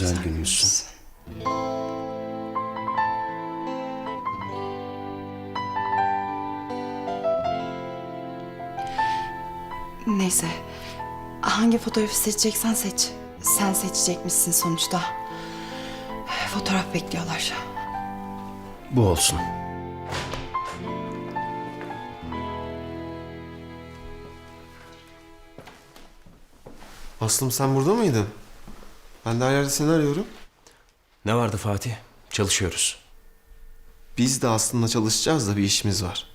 güzel gülmüşsün. Neyse. Hangi fotoğrafı seçeceksen seç. Sen seçecekmişsin sonuçta. Fotoğraf bekliyorlar. Bu olsun. Aslım sen burada mıydın? Ben de her yerde seni arıyorum. Ne vardı Fatih? Çalışıyoruz. Biz de aslında çalışacağız da bir işimiz var.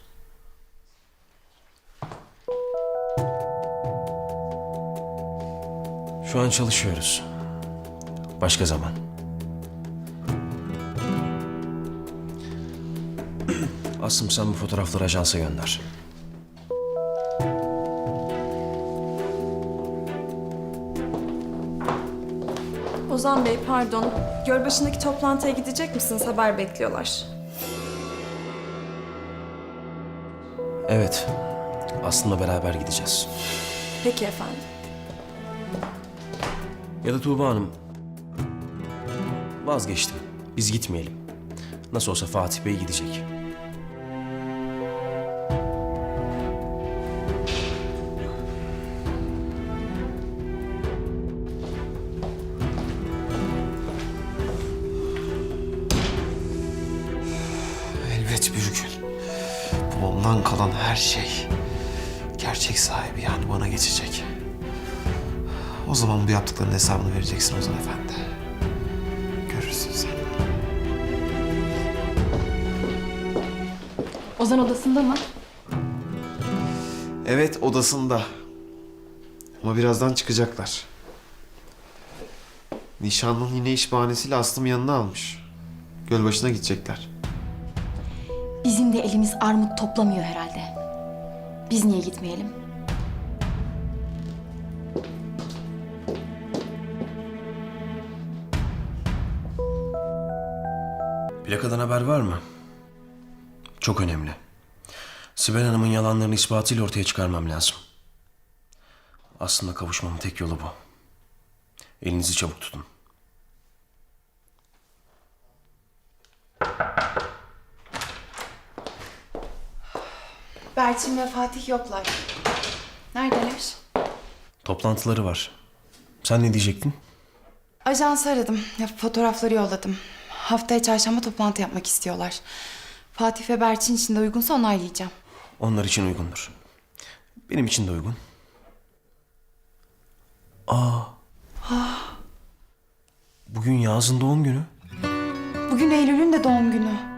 Şu an çalışıyoruz. Başka zaman. Aslım sen bu fotoğrafları ajansa gönder. Ozan Bey pardon. Gölbaşı'ndaki toplantıya gidecek misiniz? Haber bekliyorlar. Evet. Aslım'la beraber gideceğiz. Peki efendim. Ya da Tuğba Hanım. Vazgeçtim. Biz gitmeyelim. Nasıl olsa Fatih Bey gidecek. Babamdan kalan her şey gerçek sahibi yani bana geçecek. O zaman bu yaptıklarının hesabını vereceksin Ozan Efendi. Görürsün sen. Ozan odasında mı? Evet odasında. Ama birazdan çıkacaklar. Nişanlım yine iş bahanesiyle Aslım yanına almış. Gölbaşı'na gidecekler. Bizim de elimiz armut toplamıyor herhalde. Biz niye gitmeyelim? Plakadan haber var mı? Çok önemli. Sibel Hanım'ın yalanlarını ispatıyla ortaya çıkarmam lazım. Aslında kavuşmamın tek yolu bu. Elinizi çabuk tutun. Berçin ve Fatih yoklar. Neredeler? Toplantıları var. Sen ne diyecektin? Ajans aradım. Ya, fotoğrafları yolladım. Haftaya çarşamba toplantı yapmak istiyorlar. Fatih ve Berçin için de uygunsa onaylayacağım. Onlar için uygundur. Benim için de uygun. Aa. Bugün Yağız'ın doğum günü. Bugün Eylül'ün de doğum günü.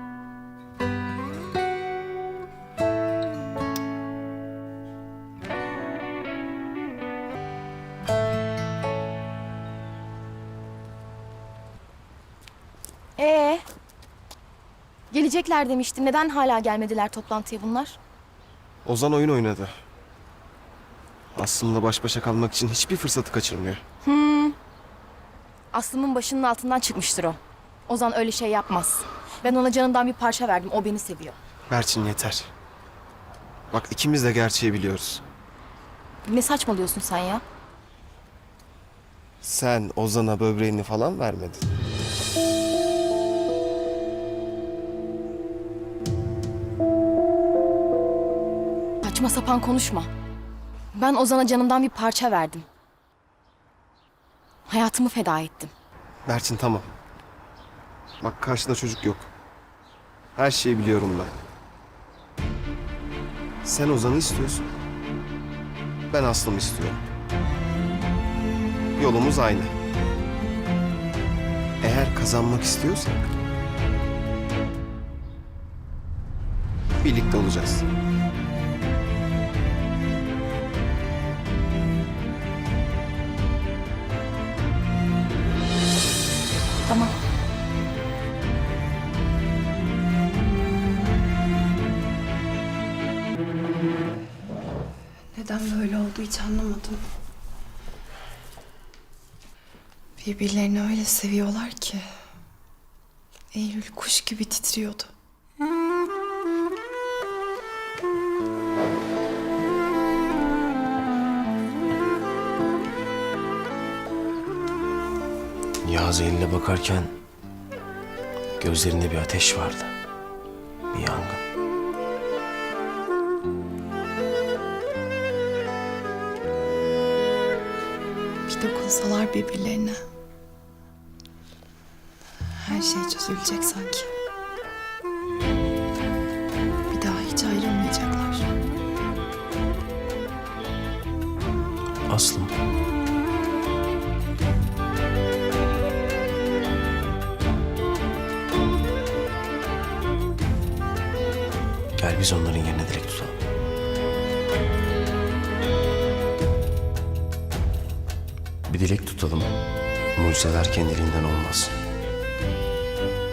Gelecekler demiştin. Neden hala gelmediler toplantıya bunlar? Ozan oyun oynadı. Aslım'la baş başa kalmak için hiçbir fırsatı kaçırmıyor. Aslımın başının altından çıkmıştır o. Ozan öyle şey yapmaz. Ben ona canından bir parça verdim. O beni seviyor. Berçin yeter. Bak ikimiz de gerçeği biliyoruz. Ne saçmalıyorsun sen ya? Sen Ozan'a böbreğini falan vermedin. Saçma sapan konuşma. Ben Ozan'a canımdan bir parça verdim. Hayatımı feda ettim. Berçin tamam. Bak karşında çocuk yok. Her şeyi biliyorum ben. Sen Ozan'ı istiyorsun. Ben Aslım'ı istiyorum. Yolumuz aynı. Eğer kazanmak istiyorsak... Birlikte olacağız. Oldu hiç anlamadım. Birbirlerini öyle seviyorlar ki. Eylül kuş gibi titriyordu. Ya Yağız eline bakarken gözlerinde bir ateş vardı. Bir yangın. Dokunsalar birbirlerine. Her şey çözülecek sanki. Bir daha hiç ayrılmayacaklar. Aslım. Gel biz onların Dilek tutalım. Mucizeler kendiliğinden olmaz.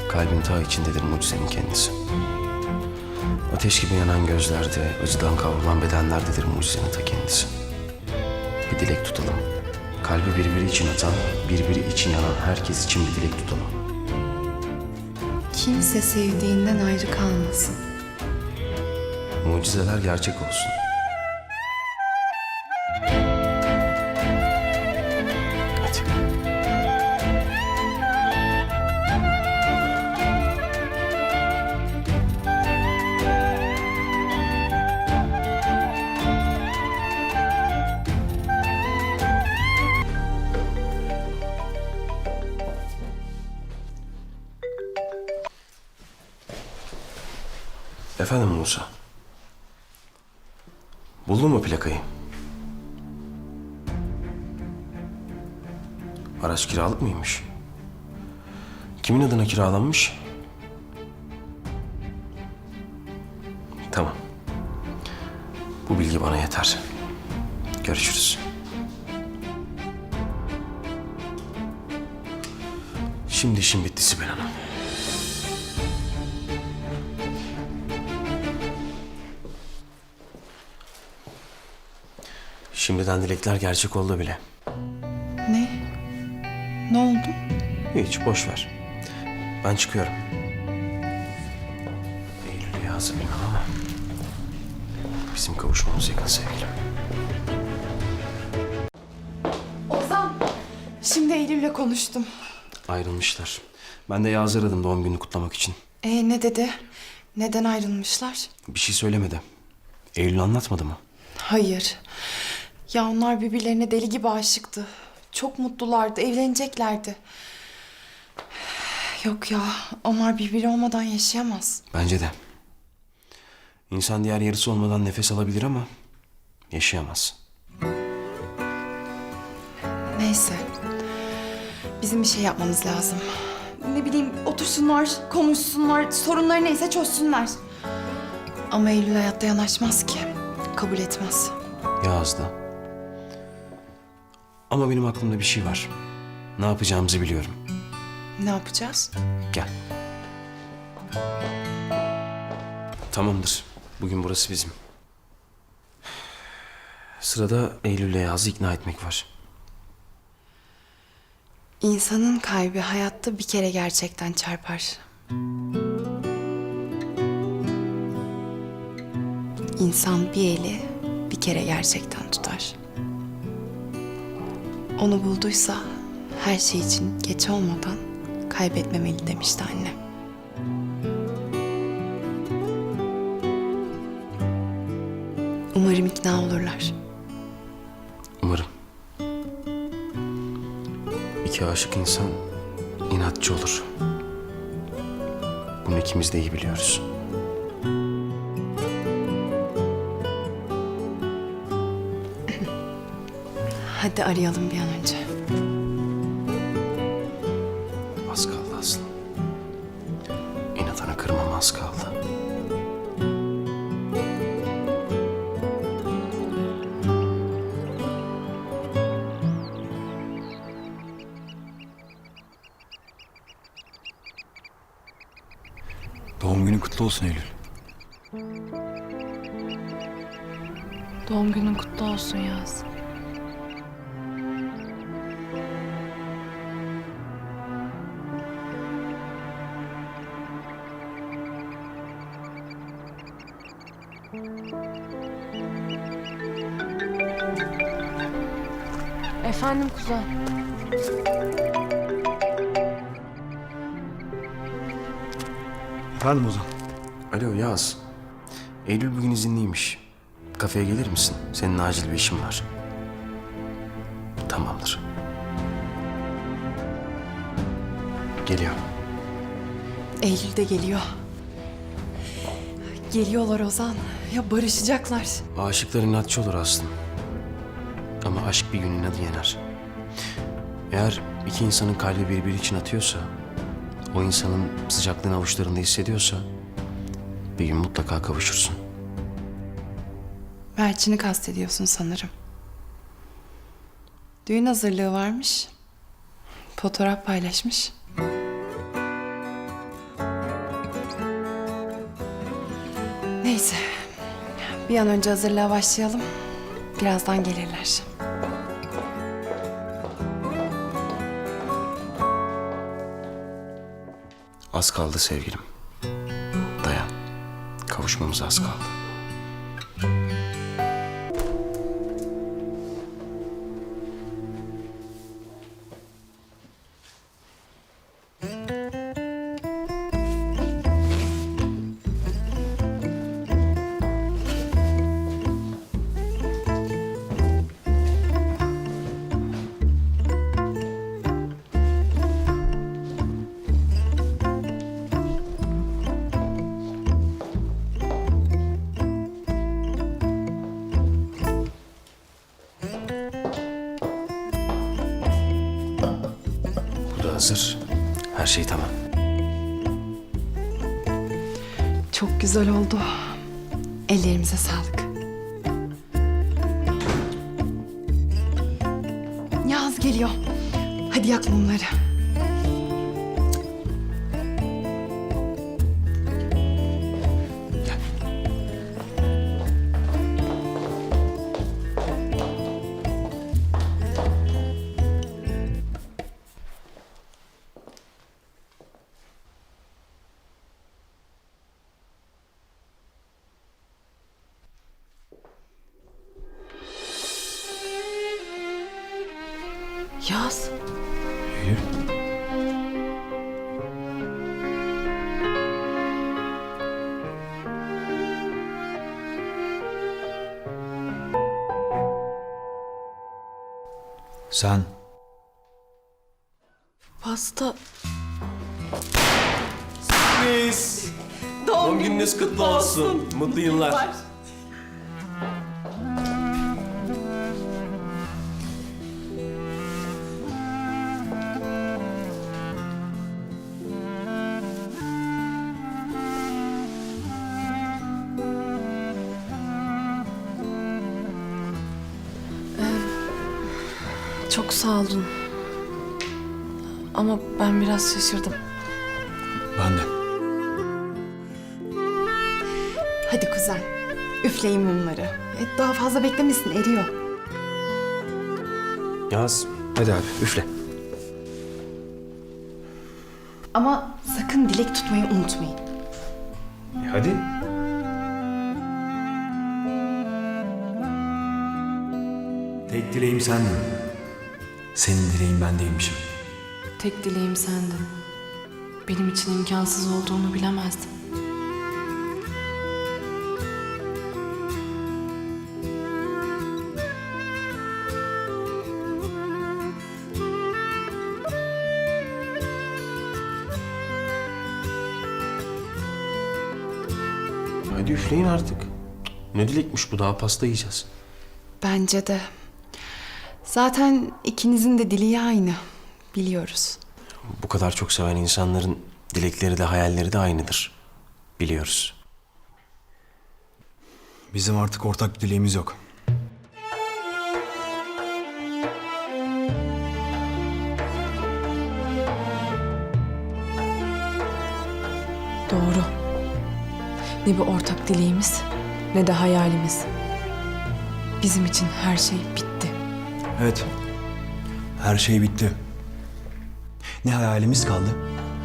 Kalbin ta içindedir mucizenin kendisi. Ateş gibi yanan gözlerde, acıdan kavrulan bedenlerdedir mucizenin ta kendisi. Bir dilek tutalım. Kalbi birbiri için atan, birbiri için yanan herkes için bir dilek tutalım. Kimse sevdiğinden ayrı kalmasın. Mucizeler gerçek olsun. Efendim Musa. Buldun mu plakayı? Araç kiralık mıymış? Kimin adına kiralanmış? Tamam. Bu bilgi bana yeter. Görüşürüz. Şimdi işim bitti Sibel Hanım. Şimdiden dilekler gerçek oldu bile. Ne? Ne oldu? Hiç boş ver. Ben çıkıyorum. Eylül'e hazırlayın ama bizim kavuşmamız yakın sevgilim. Ozan! Şimdi Eylül'le konuştum. Ayrılmışlar. Ben de Yağız'ı aradım doğum gününü kutlamak için. Ee ne dedi? Neden ayrılmışlar? Bir şey söylemedi. Eylül anlatmadı mı? Hayır. Ya onlar birbirlerine deli gibi aşıktı. Çok mutlulardı, evleneceklerdi. Yok ya, onlar birbiri olmadan yaşayamaz. Bence de. İnsan diğer yarısı olmadan nefes alabilir ama yaşayamaz. Neyse. Bizim bir şey yapmamız lazım. Ne bileyim otursunlar, konuşsunlar, sorunları neyse çözsünler. Ama Eylül hayatta yanaşmaz ki. Kabul etmez. Yağız da. Ama benim aklımda bir şey var. Ne yapacağımızı biliyorum. Ne yapacağız? Gel. Tamamdır. Bugün burası bizim. Sırada Eylül'le Yağız'ı ikna etmek var. İnsanın kalbi hayatta bir kere gerçekten çarpar. İnsan bir eli bir kere gerçekten tutar. Onu bulduysa her şey için geç olmadan kaybetmemeli demişti annem. Umarım ikna olurlar. Umarım. İki aşık insan inatçı olur. Bunu ikimiz de iyi biliyoruz. Hadi arayalım bir an kutlu olsun Eylül. Doğum günün kutlu olsun Yaz. Efendim kuzen. Efendim Ozan. Alo Yaz. Eylül bugün izinliymiş. Kafeye gelir misin? Senin acil bir işin var. Tamamdır. Geliyor. Eylül de geliyor. Geliyorlar Ozan. Ya barışacaklar. Aşıklar inatçı olur aslında. Ama aşk bir gün inadı yener. Eğer iki insanın kalbi birbiri için atıyorsa, o insanın sıcaklığını avuçlarında hissediyorsa, bir gün mutlaka kavuşursun. Berçin'i kastediyorsun sanırım. Düğün hazırlığı varmış. Fotoğraf paylaşmış. Neyse. Bir an önce hazırlığa başlayalım. Birazdan gelirler. Az kaldı sevgilim. Kavuşmamız az kaldı. Hazır. Her şey tamam. Çok güzel oldu. Ellerimize sağlık. Yaz geliyor. Hadi yak mumları. Yaz. Sen Pasta. Doğum gününüz kutlu olsun. Mutlu yıllar. Çok sağ olun. Ama ben biraz şaşırdım. ben de. Hadi kuzen. Üfleyin mumları. E, daha fazla beklemesin eriyor. Yaz. Hadi abi üfle. Ama sakın dilek tutmayı unutmayın. hadi. Tek dileğim sendin. Senin dileğin ben değilmişim. Tek dileğim sendin. Benim için imkansız olduğunu bilemezdim. Hadi üfleyin artık. Ne dilekmiş bu daha pasta yiyeceğiz. Bence de. Zaten ikinizin de dili aynı. Biliyoruz. Bu kadar çok seven insanların dilekleri de hayalleri de aynıdır. Biliyoruz. Bizim artık ortak bir dileğimiz yok. Doğru. Ne bir ortak dileğimiz ne de hayalimiz. Bizim için her şey bitti. Evet. Her şey bitti. Ne hayalimiz kaldı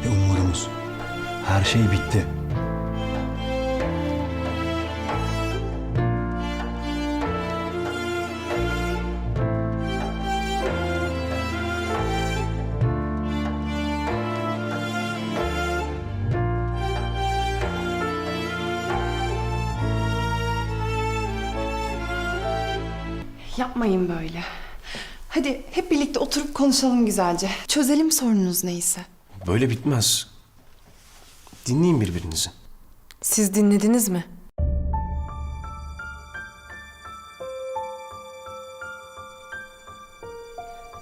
ne umudumuz. Her şey bitti. Hadi hep birlikte oturup konuşalım güzelce. Çözelim sorununuz neyse. Böyle bitmez. Dinleyin birbirinizi. Siz dinlediniz mi?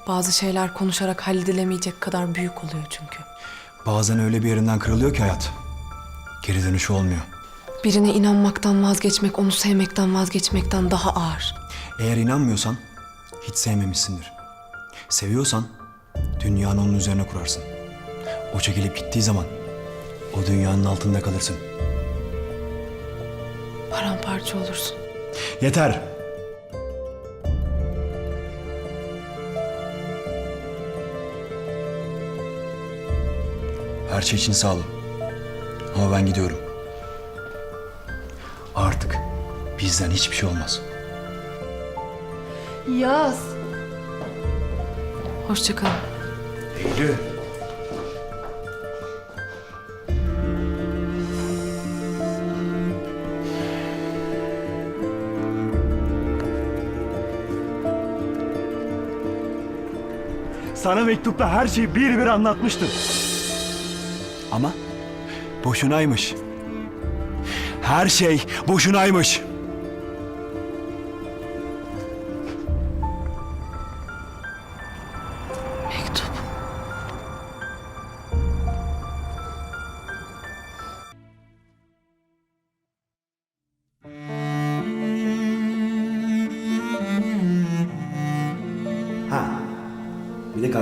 Bazı şeyler konuşarak halledilemeyecek kadar büyük oluyor çünkü. Bazen öyle bir yerinden kırılıyor ki hayat. Geri dönüşü olmuyor. Birine inanmaktan vazgeçmek, onu sevmekten vazgeçmekten daha ağır. Eğer inanmıyorsan hiç sevmemişsindir. Seviyorsan dünyanı onun üzerine kurarsın. O çekilip gittiği zaman o dünyanın altında kalırsın. Paramparça olursun. Yeter. Her şey için sağ olun. Ama ben gidiyorum. Artık bizden hiçbir şey olmaz. Yaz. Hoşçakalın. Eylül. Sana mektupta her şeyi bir bir anlatmıştım. Ama boşunaymış. Her şey boşunaymış.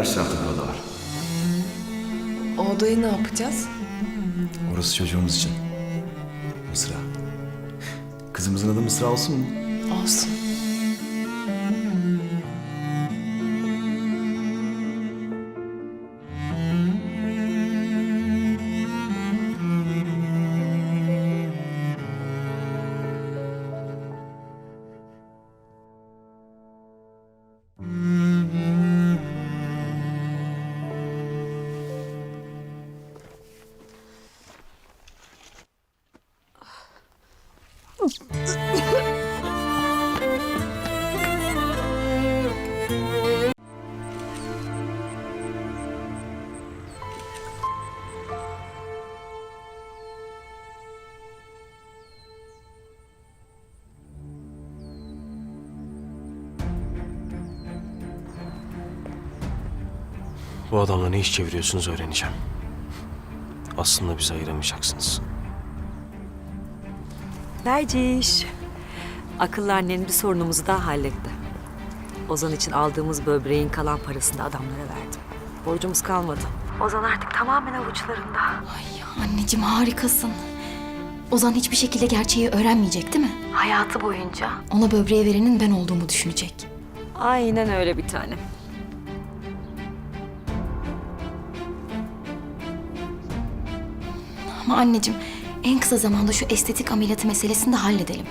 Oda var. O odayı ne yapacağız? Orası çocuğumuz için. Mısra. Kızımızın adı Mısra olsun mu? Olsun. Bu adamla ne iş çeviriyorsunuz öğreneceğim. Aslında bizi ayıramayacaksınız. Berciş. Akıllı annen bir sorunumuzu daha halletti. Ozan için aldığımız böbreğin kalan parasını da adamlara verdim. Borcumuz kalmadı. Ozan artık tamamen avuçlarında. Ay anneciğim harikasın. Ozan hiçbir şekilde gerçeği öğrenmeyecek değil mi? Hayatı boyunca. Ona böbreği verenin ben olduğumu düşünecek. Aynen öyle bir tane. Ama anneciğim en kısa zamanda şu estetik ameliyatı meselesini de halledelim.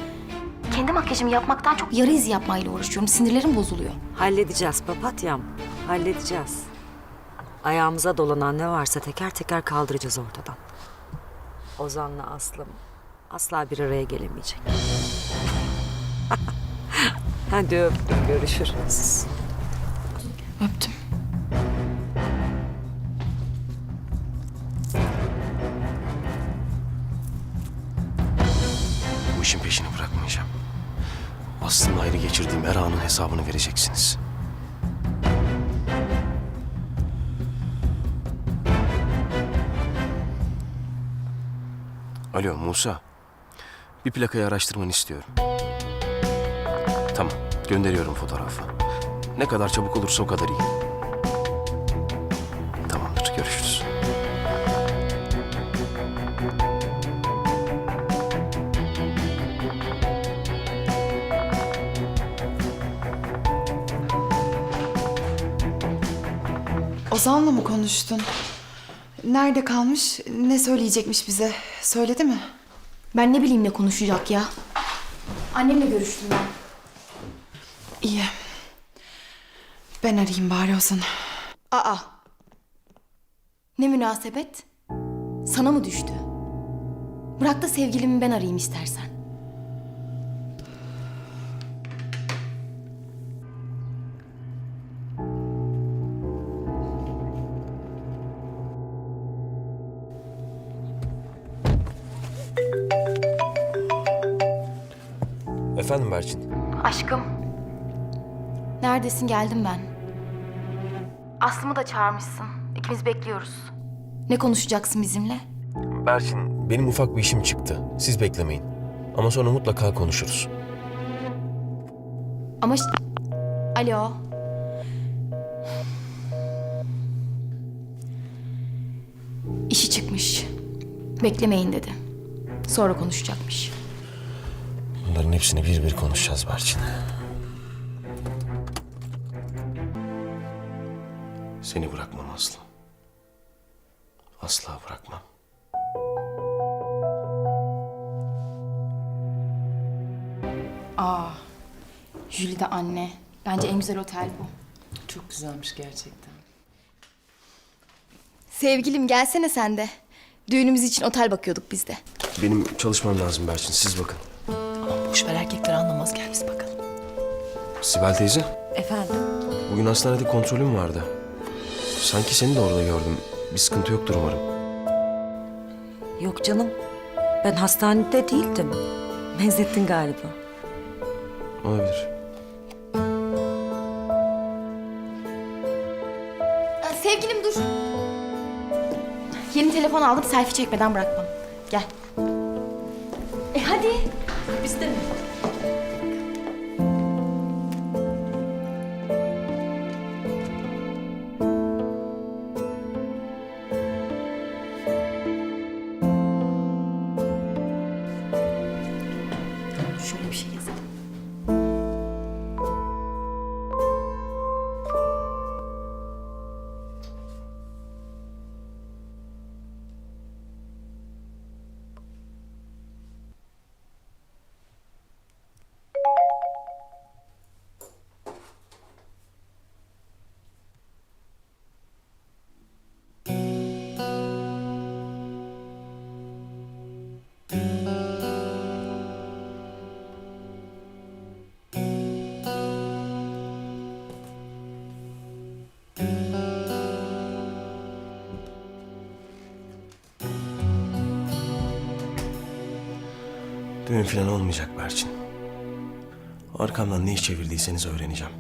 Kendi makyajımı yapmaktan çok yarı iz yapmayla uğraşıyorum. Sinirlerim bozuluyor. Halledeceğiz papatyam. Halledeceğiz. Ayağımıza dolanan ne varsa teker teker kaldıracağız ortadan. Ozan'la Aslım asla bir araya gelemeyecek. Hadi öptüm görüşürüz. Öptüm. Aslında ayrı geçirdiğim her anın hesabını vereceksiniz. Alo Musa. Bir plakayı araştırmanı istiyorum. Tamam, gönderiyorum fotoğrafı. Ne kadar çabuk olursa o kadar iyi. Ozan'la mı konuştun? Nerede kalmış? Ne söyleyecekmiş bize? Söyledi mi? Ben ne bileyim ne konuşacak ya. Annemle görüştüm ben. İyi. Ben arayayım bari Ozan'ı. Aa. Ne münasebet? Sana mı düştü? Bırak da sevgilimi ben arayayım istersen. Efendim Berçin? Aşkım. Neredesin geldim ben. Aslımı da çağırmışsın. İkimiz bekliyoruz. Ne konuşacaksın bizimle? Berçin, benim ufak bir işim çıktı. Siz beklemeyin. Ama sonra mutlaka konuşuruz. Ama... Alo. İşi çıkmış. Beklemeyin dedi. Sonra konuşacakmış. Bunların hepsini bir bir konuşacağız Berçin. Seni bırakmam Aslı. Asla bırakmam. Aa, Jüli de anne. Bence en güzel otel bu. Çok güzelmiş gerçekten. Sevgilim gelsene sen de. Düğünümüz için otel bakıyorduk biz de. Benim çalışmam lazım Berçin. Siz bakın. Boş ver erkekler anlamaz gel biz bakalım. Sibel teyze, Efendim? bugün hastanede kontrolüm vardı. Sanki seni de orada gördüm. Bir sıkıntı yoktur umarım. Yok canım. Ben hastanede değildim. Benzettin galiba. Olabilir. Aa, sevgilim dur. Yeni telefon aldım selfie çekmeden bırakmam. Gel. E hadi. Biz Düğün falan olmayacak Berçin. Arkamdan ne iş çevirdiyseniz öğreneceğim.